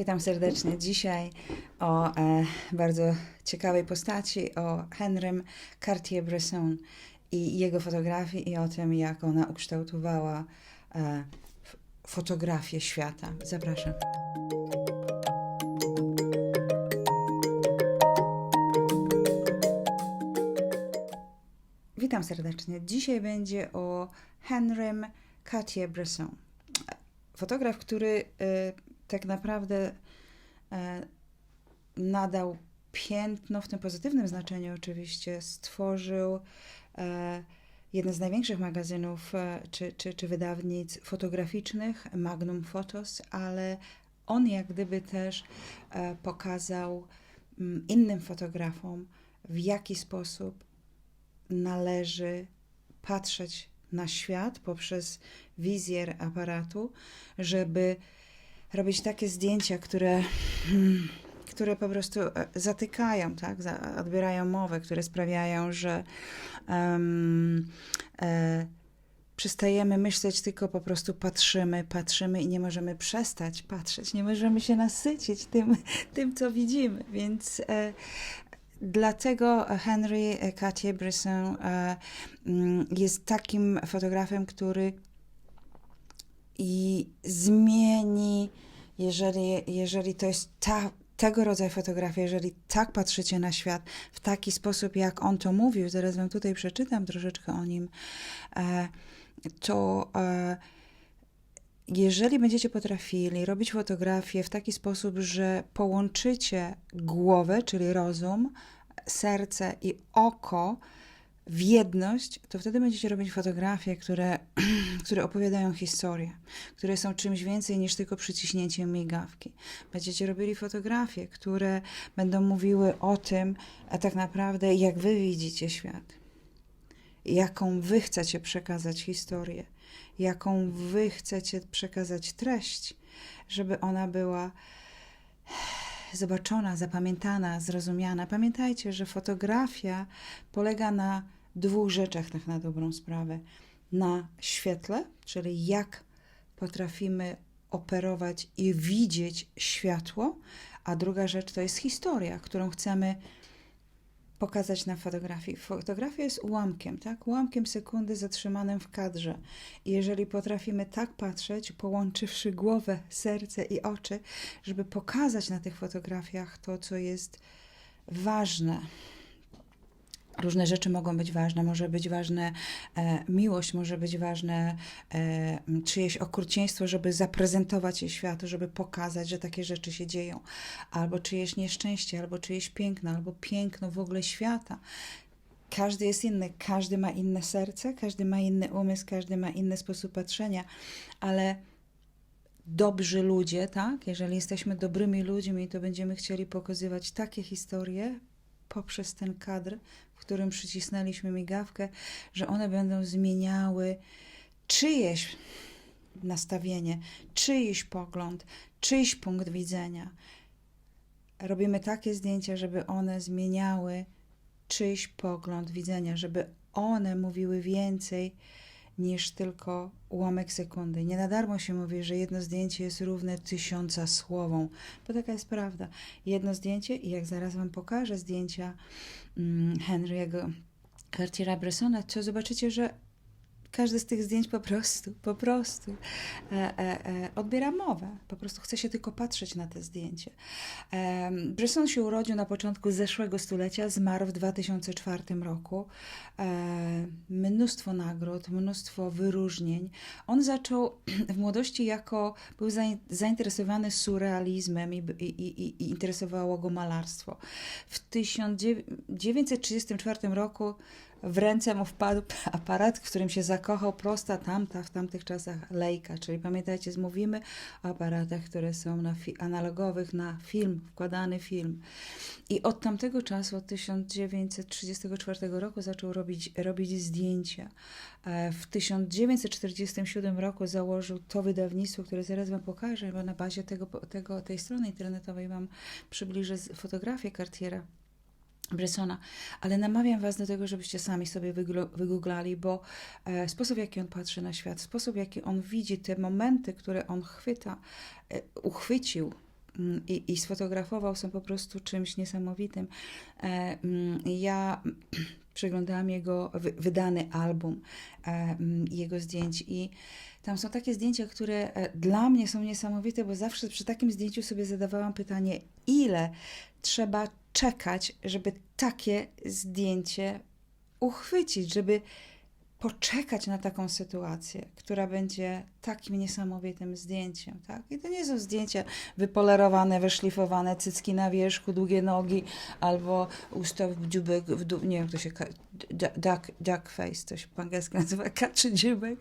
Witam serdecznie. Dzisiaj o e, bardzo ciekawej postaci, o Henrym Cartier-Bresson i jego fotografii i o tym, jak ona ukształtowała e, fotografię świata. Zapraszam. Witam serdecznie. Dzisiaj będzie o Henrym Cartier-Bresson. Fotograf, który e, tak naprawdę e, nadał piętno w tym pozytywnym znaczeniu oczywiście, stworzył e, jeden z największych magazynów e, czy, czy, czy wydawnic fotograficznych, Magnum Photos, ale on jak gdyby też pokazał mm, innym fotografom, w jaki sposób należy patrzeć na świat poprzez wizjer aparatu, żeby robić takie zdjęcia, które, mm, które po prostu e, zatykają, tak? Odbierają mowę, które sprawiają, że em, e, przestajemy myśleć, tylko po prostu patrzymy, patrzymy i nie możemy przestać patrzeć, nie możemy się nasycić tym, tym co widzimy, więc e, Dlatego Henry Cartier-Bresson e, mm, jest takim fotografem, który i zmieni, jeżeli, jeżeli to jest ta, tego rodzaju fotografia, jeżeli tak patrzycie na świat w taki sposób, jak on to mówił, zaraz wam tutaj przeczytam troszeczkę o nim, e, to e, jeżeli będziecie potrafili robić fotografię w taki sposób, że połączycie głowę, czyli rozum, serce i oko w jedność, to wtedy będziecie robić fotografie, które, które opowiadają historię, które są czymś więcej niż tylko przyciśnięciem migawki. Będziecie robili fotografie, które będą mówiły o tym, a tak naprawdę, jak wy widzicie świat, jaką wy chcecie przekazać historię, jaką wy chcecie przekazać treść, żeby ona była zobaczona, zapamiętana, zrozumiana. Pamiętajcie, że fotografia polega na dwóch rzeczach, tak na dobrą sprawę. Na świetle, czyli jak potrafimy operować i widzieć światło, a druga rzecz to jest historia, którą chcemy pokazać na fotografii. Fotografia jest ułamkiem, tak? Ułamkiem sekundy zatrzymanym w kadrze. I jeżeli potrafimy tak patrzeć, połączywszy głowę, serce i oczy, żeby pokazać na tych fotografiach to, co jest ważne. Różne rzeczy mogą być ważne. Może być ważne e, miłość, może być ważne e, czyjeś okrucieństwo, żeby zaprezentować je światu, żeby pokazać, że takie rzeczy się dzieją. Albo czyjeś nieszczęście, albo czyjeś piękno, albo piękno w ogóle świata. Każdy jest inny, każdy ma inne serce, każdy ma inny umysł, każdy ma inny sposób patrzenia, ale dobrzy ludzie, tak? Jeżeli jesteśmy dobrymi ludźmi, to będziemy chcieli pokazywać takie historie poprzez ten kadr, w którym przycisnęliśmy migawkę, że one będą zmieniały czyjeś nastawienie, czyjś pogląd, czyjś punkt widzenia. Robimy takie zdjęcia, żeby one zmieniały czyjś pogląd widzenia, żeby one mówiły więcej niż tylko ułamek sekundy. Nie na darmo się mówi, że jedno zdjęcie jest równe tysiąca słowom, bo taka jest prawda. Jedno zdjęcie, i jak zaraz Wam pokażę zdjęcia mm, Henry'ego Cartiera-Bressona, to zobaczycie, że każde z tych zdjęć po prostu, po prostu e, e, e, odbiera mowę. Po prostu chce się tylko patrzeć na te zdjęcie. E, się urodził na początku zeszłego stulecia, zmarł w 2004 roku. E, mnóstwo nagród, mnóstwo wyróżnień. On zaczął w młodości jako, był zain- zainteresowany surrealizmem i, i, i, i interesowało go malarstwo. W 1934 roku w ręce mu wpadł aparat, w którym się zakochał prosta tamta w tamtych czasach lejka. Czyli pamiętajcie, mówimy o aparatach, które są na analogowych na film, wkładany film. I od tamtego czasu, od 1934 roku zaczął robić, robić zdjęcia. E, W 1947 roku założył to wydawnictwo, które zaraz Wam pokażę, bo na bazie tego, tego, tej strony internetowej Wam przybliżę fotografię Cartiera. Bressona, ale namawiam Was do tego, żebyście sami sobie wygooglali, bo e, sposób, w jaki on patrzy na świat, sposób, w jaki on widzi te momenty, które on chwyta, e, uchwycił mm, i, i sfotografował, są po prostu czymś niesamowitym. E, mm, Ja przeglądałam jego wy- wydany album e, mm, jego zdjęć i tam są takie zdjęcia, które e, dla mnie są niesamowite, bo zawsze przy takim zdjęciu sobie zadawałam pytanie, ile trzeba czekać, żeby takie zdjęcie uchwycić, żeby poczekać na taką sytuację, która będzie takim niesamowitym zdjęciem, tak? I to nie są zdjęcia wypolerowane, wyszlifowane, cycki na wierzchu, długie nogi, albo usta w dziubek, w dół, nie wiem, to się, duck, duck face, to się po angielsku nazywa kaczy dziubek,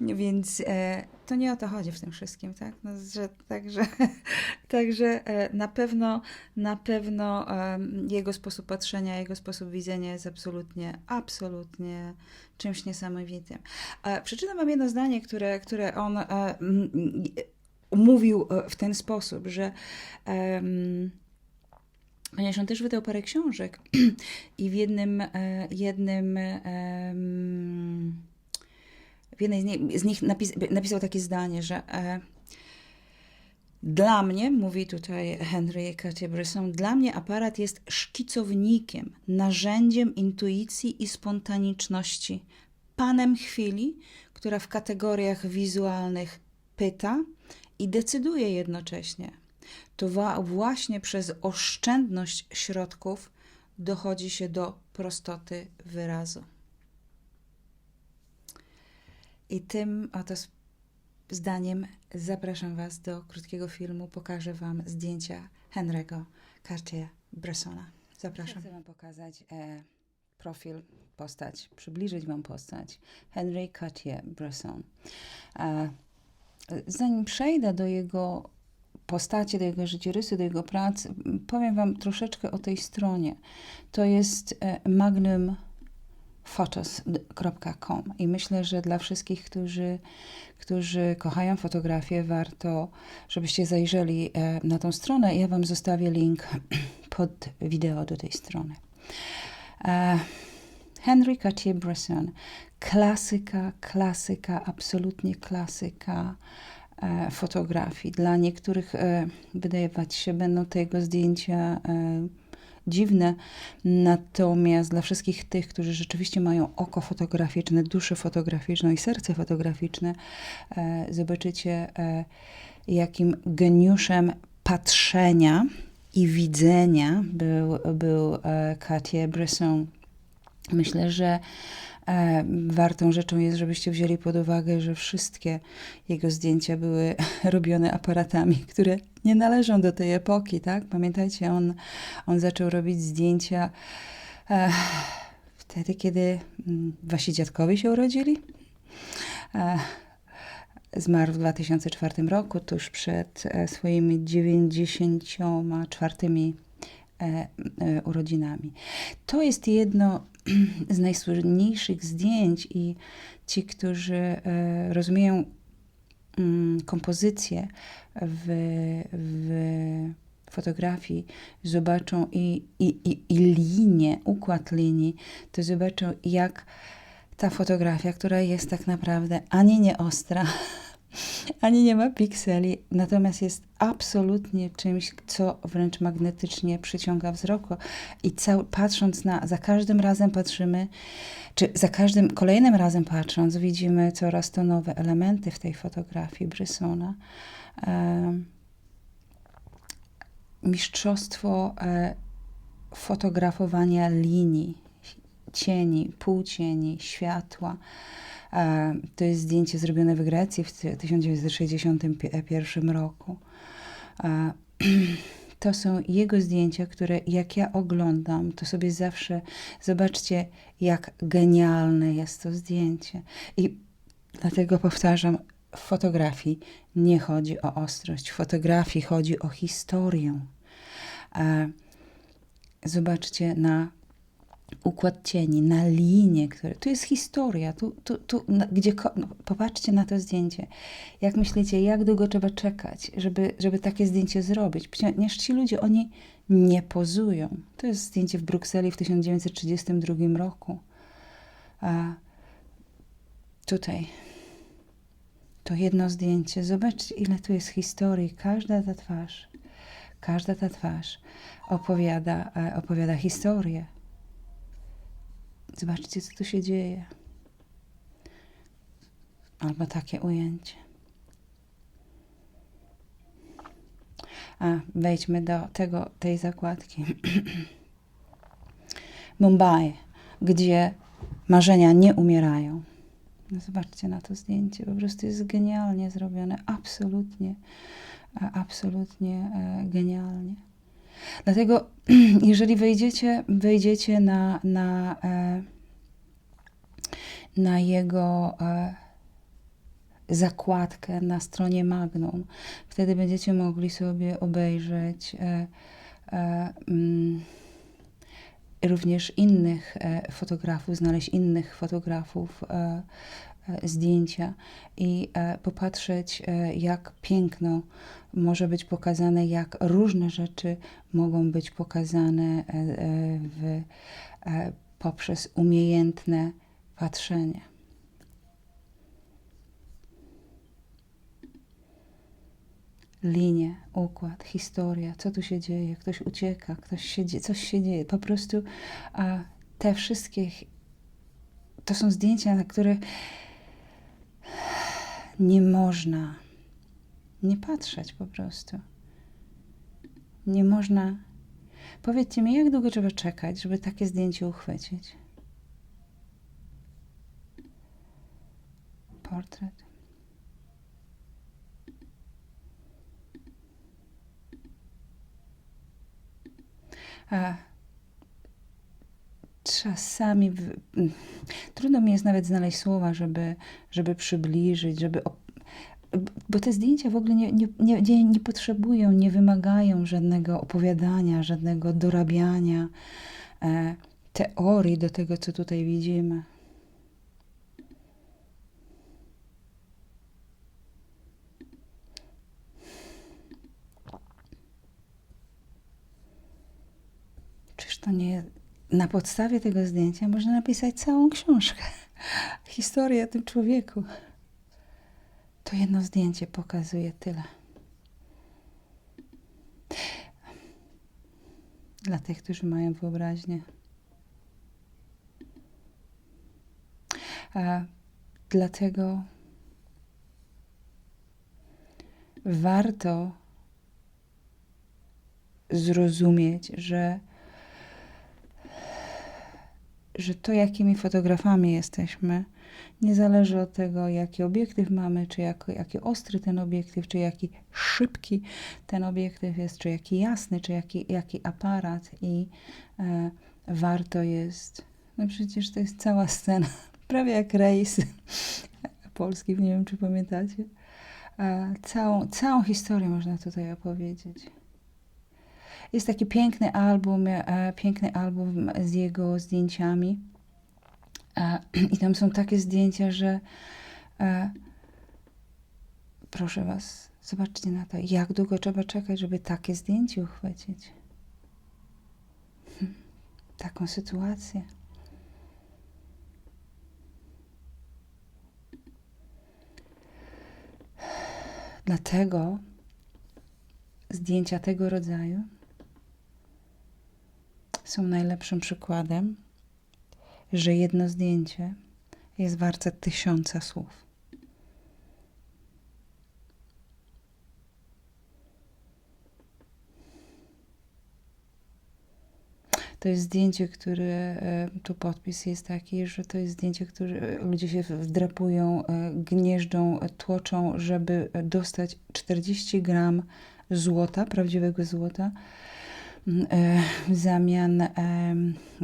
więc e, to nie o to chodzi w tym wszystkim, tak? No, że, także także e, na pewno, na pewno jego sposób patrzenia, jego sposób widzenia jest absolutnie, absolutnie czymś niesamowitym. E, Przeczytam wam jedno zdanie, które, które on e, mówił w ten sposób, że ponieważ on też wydał parę książek i w jednym, jednym w jednej z nich, z nich napis, napisał takie zdanie, że e, dla mnie, mówi tutaj Henry Cartier-Bresson, dla mnie aparat jest szkicownikiem, narzędziem intuicji i spontaniczności, panem chwili, która w kategoriach wizualnych pyta i decyduje jednocześnie. To właśnie przez oszczędność środków dochodzi się do prostoty wyrazu. I tym oto zdaniem zapraszam Was do krótkiego filmu. Pokażę Wam zdjęcia Henry'ego Cartier-Bressona. Zapraszam. Chcę Wam pokazać e, profil, postać, przybliżyć Wam postać Henry Cartier-Bresson. E, zanim przejdę do jego postaci, do jego życiorysu, do jego pracy, m, powiem Wam troszeczkę o tej stronie. To jest e, Magnum photos.com i myślę, że dla wszystkich, którzy, którzy kochają fotografię, warto, żebyście zajrzeli e, na tą stronę. Ja Wam zostawię link pod wideo do tej strony. E, Henry Cartier-Bresson, klasyka, klasyka, absolutnie klasyka e, fotografii. Dla niektórych wydawać się będą te jego zdjęcia dziwne, natomiast dla wszystkich tych, którzy rzeczywiście mają oko fotograficzne, duszę fotograficzną i serce fotograficzne, e, zobaczycie, e, jakim geniuszem patrzenia i widzenia był, był e, Cartier-Bresson. Myślę, że wartą rzeczą jest, żebyście wzięli pod uwagę, że wszystkie jego zdjęcia były robione aparatami, które nie należą do tej epoki, tak? Pamiętajcie, on, on zaczął robić zdjęcia e, wtedy, kiedy mm, wasi dziadkowie się urodzili. E, zmarł w 2004 roku, tuż przed e, swoimi 94 e, e, urodzinami. To jest jedno z najsłynniejszych zdjęć i ci, którzy e, rozumieją mm, kompozycję w, w fotografii, zobaczą i, i, i, i linię, układ linii, to zobaczą jak ta fotografia, która jest tak naprawdę ani nie ostra, ani nie ma pikseli, natomiast jest absolutnie czymś, co wręcz magnetycznie przyciąga wzrok. I cał, patrząc na, za każdym razem patrzymy, czy za każdym kolejnym razem patrząc, widzimy coraz to nowe elementy w tej fotografii Brysona. Em, mistrzostwo e, fotografowania linii, cieni, półcieni, światła. E, To jest zdjęcie zrobione w Grecji w 1961 roku. E, To są jego zdjęcia, które jak ja oglądam, to sobie zawsze zobaczcie, jak genialne jest to zdjęcie. I dlatego powtarzam, w fotografii nie chodzi o ostrość, w fotografii chodzi o historię. E, Zobaczcie na układ cieni, na linie, które. Tu jest historia, tu, tu, tu gdzie. No, popatrzcie na to zdjęcie. Jak myślicie, jak długo trzeba czekać, żeby, żeby takie zdjęcie zrobić? Ponieważ ci ludzie, oni nie pozują. To jest zdjęcie w Brukseli w 1932 roku. A tutaj to jedno zdjęcie. Zobaczcie, ile tu jest historii. Każda ta twarz. każda ta twarz opowiada, e, opowiada historię. Zobaczcie, co tu się dzieje. Albo takie ujęcie. A wejdźmy do tego, tej zakładki. Mumbai, gdzie marzenia nie umierają. No zobaczcie na to zdjęcie, po prostu jest genialnie zrobione, absolutnie, absolutnie e, genialnie. Dlatego, jeżeli wejdziecie, wejdziecie na, na, e, na jego e, zakładkę na stronie Magnum, wtedy będziecie mogli sobie obejrzeć e, e, mm, również innych e, fotografów, znaleźć innych fotografów, e, e, zdjęcia i popatrzeć, jak piękno może być pokazane, jak różne rzeczy mogą być pokazane w, poprzez umiejętne patrzenie. Linie, układ, historia, co tu się dzieje, ktoś ucieka, ktoś się, coś się dzieje. Po prostu a, te wszystkie, to są zdjęcia, na które nie można nie patrzeć po prostu. Nie można. Powiedzcie mi, jak długo trzeba czekać, żeby takie zdjęcie uchwycić? Portret. A czasami w... trudno mi jest nawet znaleźć słowa, żeby, żeby przybliżyć, żeby. op- Bo te zdjęcia w ogóle nie, nie, nie, nie, nie potrzebują, nie wymagają żadnego opowiadania, żadnego dorabiania e, teorii do tego, co tutaj widzimy. To nie na podstawie tego zdjęcia można napisać całą książkę? Historię o tym człowieku. To jedno zdjęcie pokazuje tyle. Dla tych, którzy mają wyobraźnię. A dlatego warto zrozumieć, że że to, jakimi fotografami jesteśmy, nie zależy od tego, jaki obiektyw mamy, czy jako, jaki ostry ten obiektyw, czy jaki szybki ten obiektyw jest, czy jaki jasny, czy jaki, jaki aparat. I e, warto jest. No przecież to jest cała scena, prawie jak rejs polski, nie wiem, czy pamiętacie. E, całą, całą historię można tutaj opowiedzieć. Jest taki piękny album, e, piękny album z jego zdjęciami. E, I tam są takie zdjęcia, że e, proszę Was, zobaczcie na to, jak długo trzeba czekać, żeby takie zdjęcie uchwycić. Hm, Taką sytuację. Dlatego zdjęcia tego rodzaju są najlepszym przykładem, że jedno zdjęcie jest warte tysiąca słów. To jest zdjęcie, które, e, tu podpis jest taki, że to jest zdjęcie, które e, ludzie się wdrapują, e, gnieżdżą, tłoczą, żeby dostać 40 gram złota, prawdziwego złota, w zamian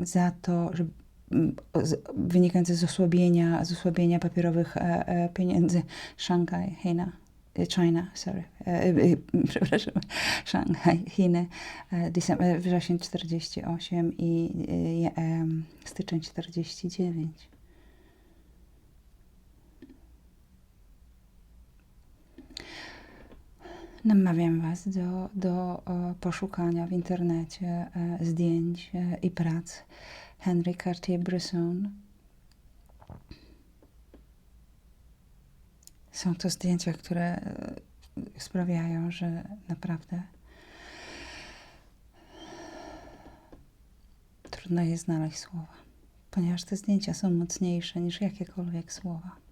za to, że m, z- wynikające z osłabienia, z osłabienia papierowych e, e, pieniędzy Szanghaj, China, e, China, sorry, e, e, przepraszam, Szanghaj, Chiny, e, e, wrzesień 48 i e, styczeń 49. Namawiam Was do, do e, poszukania w internecie e, zdjęć e, i prac Henry Cartier-Bresson. Są to zdjęcia, które sprawiają, że naprawdę trudno jest znaleźć słowa, ponieważ te zdjęcia są mocniejsze niż jakiekolwiek słowa.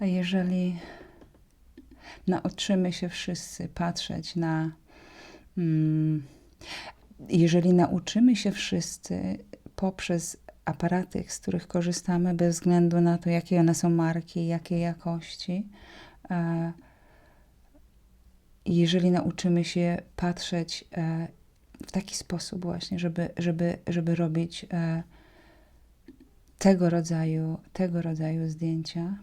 A jeżeli nauczymy się wszyscy patrzeć na. Mm, jeżeli nauczymy się wszyscy poprzez aparaty, z których korzystamy, bez względu na to, jakie one są marki, jakiej jakości, e, jeżeli nauczymy się patrzeć e, w taki sposób, właśnie, żeby, żeby, żeby robić e, tego rodzaju, tego rodzaju zdjęcia,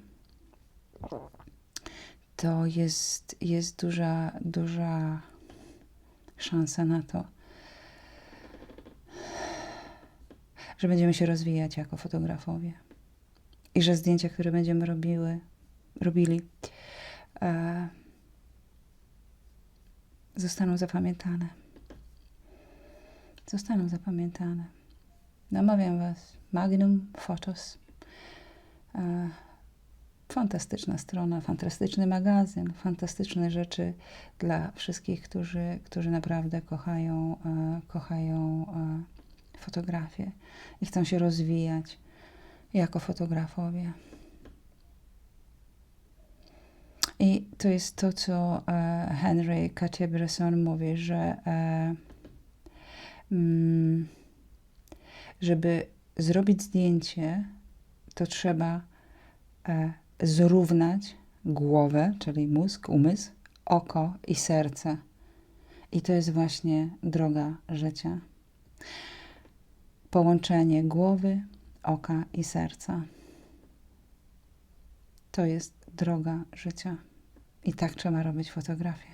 to jest, jest duża, duża szansa na to, że będziemy się rozwijać jako fotografowie. I że zdjęcia, które będziemy robiły, robili, e, zostaną zapamiętane. Zostaną zapamiętane. Namawiam Was. Magnum Photos. E, fantastyczna strona, fantastyczny magazyn, fantastyczne rzeczy dla wszystkich, którzy, którzy naprawdę kochają, e, kochają e, fotografię i chcą się rozwijać jako fotografowie. I to jest to, co e, Henry Cartier-Bresson mówi, że mm, żeby zrobić zdjęcie, to trzeba zrównać głowę, czyli mózg, umysł, oko i serce. I to jest właśnie droga życia. Połączenie głowy, oka i serca. To jest droga życia. I tak trzeba robić fotografię.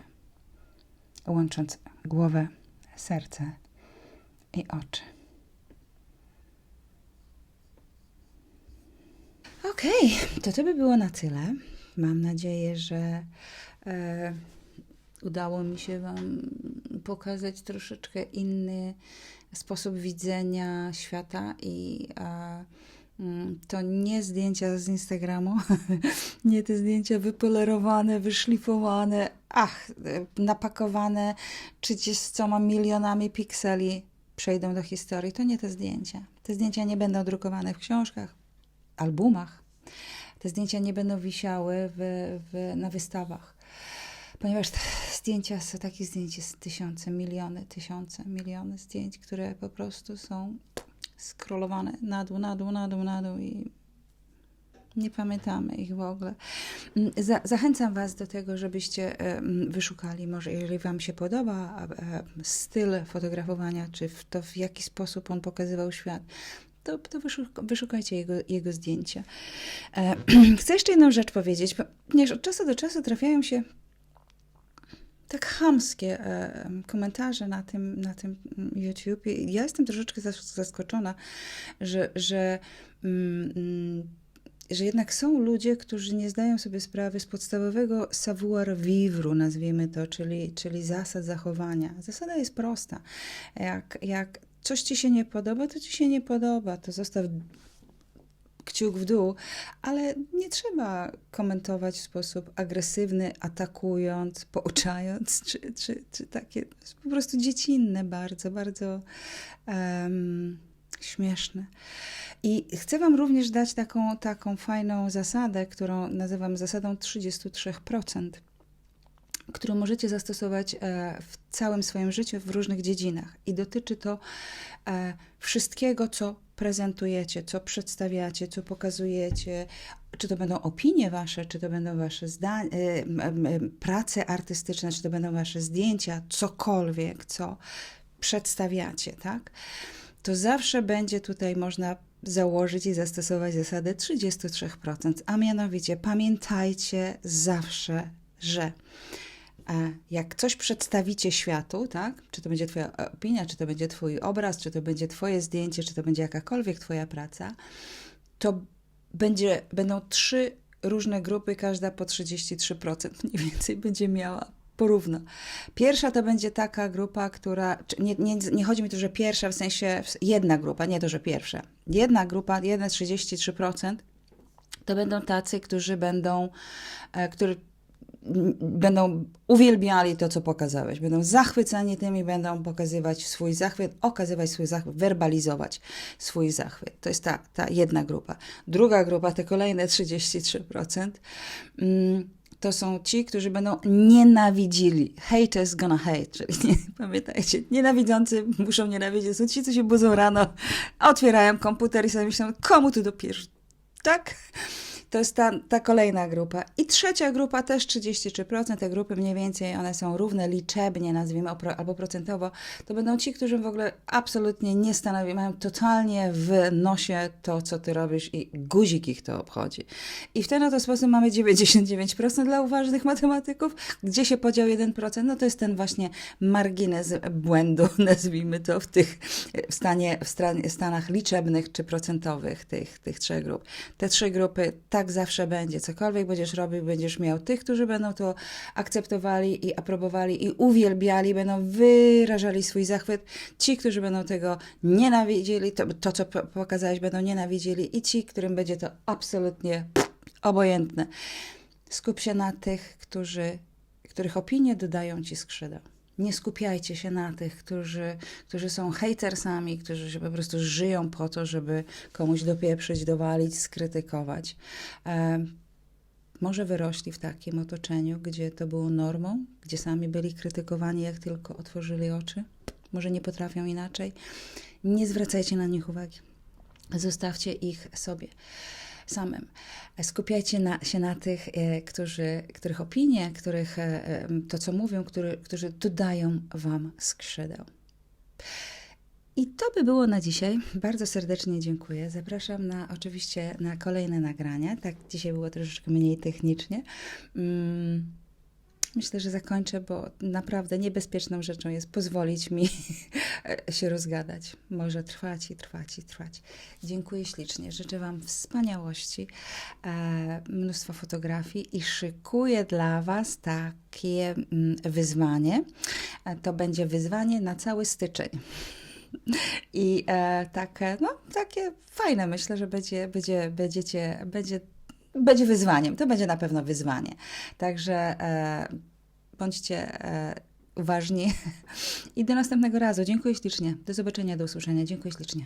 Łącząc głowę, serce i oczy. Okej, okay, to to by było na tyle. Mam nadzieję, że e, udało mi się Wam pokazać troszeczkę inny sposób widzenia świata i e, to nie zdjęcia z Instagramu, nie te zdjęcia wypolerowane, wyszlifowane, ach, napakowane 30 milionami pikseli przejdą do historii. To nie te zdjęcia. Te zdjęcia nie będą drukowane w książkach, albumach. Te zdjęcia nie będą wisiały w, w, na wystawach, ponieważ zdjęcia są takie zdjęcia, jest tysiące, miliony, tysiące, miliony zdjęć, które po prostu są skrolowane na dół, na dół, na dół, na dół i nie pamiętamy ich w ogóle. Za, zachęcam Was do tego, żebyście wyszukali, może jeżeli Wam się podoba styl fotografowania, czy to, w jaki sposób on pokazywał świat, to, to wyszukajcie jego, jego zdjęcia. E, chcę jeszcze jedną rzecz powiedzieć, ponieważ od czasu do czasu trafiają się tak chamskie e, komentarze na tym, na tym YouTube. Ja jestem troszeczkę zaskoczona, że, że, mm, mm, że jednak są ludzie, którzy nie zdają sobie sprawy z podstawowego savoir vivre, nazwijmy to, czyli, czyli zasad zachowania. Zasada jest prosta. Jak, jak coś ci się nie podoba, to ci się nie podoba, to zostaw kciuk w dół, ale nie trzeba komentować w sposób agresywny, atakując, pouczając, czy, czy, czy takie, po prostu dziecinne bardzo, bardzo um, śmieszne. I chcę Wam również dać taką, taką fajną zasadę, którą nazywam zasadą 33% którą możecie zastosować e, w całym swoim życiu w różnych dziedzinach. I dotyczy to e, wszystkiego, co prezentujecie, co przedstawiacie, co pokazujecie, czy to będą opinie wasze, czy to będą wasze zdania, e, prace artystyczne, czy to będą wasze zdjęcia, cokolwiek, co przedstawiacie, tak? To zawsze będzie tutaj można założyć i zastosować zasadę 33%, a mianowicie pamiętajcie zawsze, że jak coś przedstawicie światu, tak? Czy to będzie Twoja opinia, czy to będzie Twój obraz, czy to będzie Twoje zdjęcie, czy to będzie jakakolwiek Twoja praca, to będzie, będą trzy różne grupy, każda po 33% mniej więcej będzie miała porówno. Pierwsza to będzie taka grupa, która. Nie, nie, nie chodzi mi tu, że pierwsza w sensie jedna grupa, nie to, że pierwsza. Jedna grupa, jedne 33%, to będą tacy, którzy będą, e, którzy m, będą uwielbiali to, co pokazałeś. Będą zachwyceni tym i będą pokazywać swój zachwyt, okazywać swój zachwyt, werbalizować swój zachwyt. To jest ta, ta jedna grupa. Druga grupa, te kolejne 33%, mm, to są ci, którzy będą nienawidzili. Haters gonna hate, czyli nie, pamiętajcie, nienawidzący muszą nienawidzieć. Są ci, co się budzą rano, otwierają komputer i sobie myślą, komu tu dopiero tak? To jest ta, ta kolejna grupa. I trzecia grupa, też 33%, te grupy mniej więcej, one są równe liczebnie, nazwijmy, albo procentowo. To będą ci, którzy w ogóle absolutnie nie stanowią, mają totalnie w nosie to, co ty robisz i guzik ich to obchodzi. I w ten oto sposób mamy 99% dla uważnych matematyków. Gdzie się podział 1%? No to jest ten właśnie margines błędu, nazwijmy to, w tych w, stanie, w stan- stanach liczebnych czy procentowych tych, tych trzech grup. Te trzy grupy, tak zawsze będzie. Cokolwiek będziesz robił, będziesz miał tych, którzy będą to akceptowali i aprobowali i uwielbiali, będą wyrażali swój zachwyt. Ci, którzy będą tego nienawidzili, to, to co po- pokazałeś, będą nienawidzili i ci, którym będzie to absolutnie obojętne. Skup się na tych, którzy, których opinie dodają ci skrzydeł. Nie skupiajcie się na tych, którzy, którzy są hatersami, którzy się po prostu żyją po to, żeby komuś dopieprzyć, dowalić, skrytykować. E, może wyrośli w takim otoczeniu, gdzie to było normą, gdzie sami byli krytykowani, jak tylko otworzyli oczy. Może nie potrafią inaczej. Nie zwracajcie na nich uwagi. Zostawcie ich sobie samym. Skupiajcie na, się na tych, e, którzy, których opinie, których e, e, to, co mówią, który, którzy dodają Wam skrzydeł. I to by było na dzisiaj. Bardzo serdecznie dziękuję. Zapraszam na oczywiście na kolejne nagrania. Tak, dzisiaj było troszeczkę mniej technicznie. Mm, Myślę, że zakończę, bo naprawdę niebezpieczną rzeczą jest pozwolić mi się rozgadać. Może trwać i trwać i trwać. Dziękuję ślicznie. Życzę Wam wspaniałości, e, mnóstwo fotografii i szykuję dla Was takie mm, wyzwanie. E, To będzie wyzwanie na cały styczeń. I e, takie, no, takie fajne, myślę, że będzie, będzie, będziecie, będzie, będzie wyzwaniem. To będzie na pewno wyzwanie. Także e, bądźcie e, uważni i do następnego razu. Dziękuję ślicznie. Do zobaczenia, do usłyszenia. Dziękuję ślicznie.